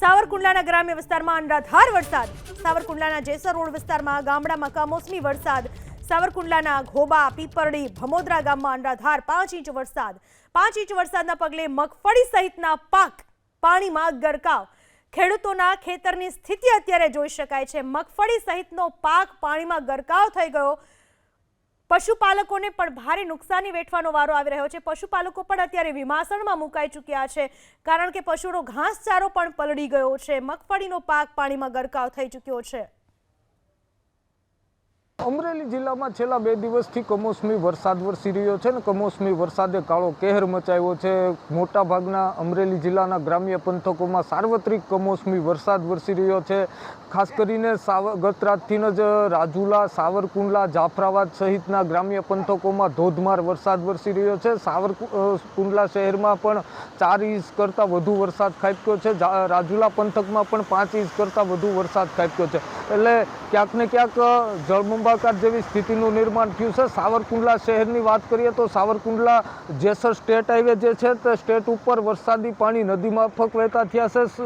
સાવરકુંડલાના ગ્રામ્ય વિસ્તારમાં અનરાધાર વરસાદ. સાવરકુંડલાના જેસર રોડ વિસ્તારમાં ગામડામાં કમોસમી વરસાદ. સાવરકુંડલાના ઘોબા, પીપરડી, ભમોદરા ગામમાં અનરાધાર પાંચ ઇંચ વરસાદ. પાંચ ઇંચ વરસાદના પગલે મગફળી સહિતના પાક, પાણીમાં ગરકાવ. ખેડૂતોના ખેતરની સ્થિતિ અત્યારે જોઈ શકાય છે. મગફળી સહિતનો પાક પાણીમાં ગરકાવ થઈ ગયો. પશુપાલકોને પણ ભારે નુકસાની વેઠવાનો વારો આવી રહ્યો છે. પશુપાલકો પણ અત્યારે વિમાસણમાં મુકાઈ ચૂક્યા છે. કારણ કે પશુનો ઘાસચારો પણ પલળી ગયો છે. મગફળીનો પાક પાણીમાં ગરકાવ થઈ ચૂક્યો છે. અમરેલી જિલ્લામાં છેલ્લા બે દિવસથી કમોસમી વરસાદ વરસી રહ્યો છે ને કમોસમી વરસાદે કાળો કહેર મચાવ્યો છે. મોટાભાગના અમરેલી જિલ્લાના ગ્રામ્ય પંથકોમાં સાર્વત્રિક કમોસમી વરસાદ વરસી રહ્યો છે. ખાસ કરીને સાવ, ગત જ રાજુલા, સાવરકુંડલા, જાફરાબાદ સહિતના ગ્રામ્ય પંથકોમાં ધોધમાર વરસાદ વરસી રહ્યો છે. સાવરકુંડલા શહેરમાં પણ ચાર ઇંચ કરતાં વધુ વરસાદ ખાબક્યો છે. રાજુલા પંથકમાં પણ પાંચ ઇંચ કરતાં વધુ વરસાદ ખાબક્યો છે. એટલે ક્યાંક ને ક્યાંક જળબંબાકાર જેવી સ્થિતિનું નિર્માણ થયું છે. સાવરકુંડલા શહેરની વાત કરીએ તો સાવરકુંડલા જેસર સ્ટેટ હાઈવે જે છે તે સ્ટેટ ઉપર વરસાદી પાણી નદી માફક વહેતા થયા છે.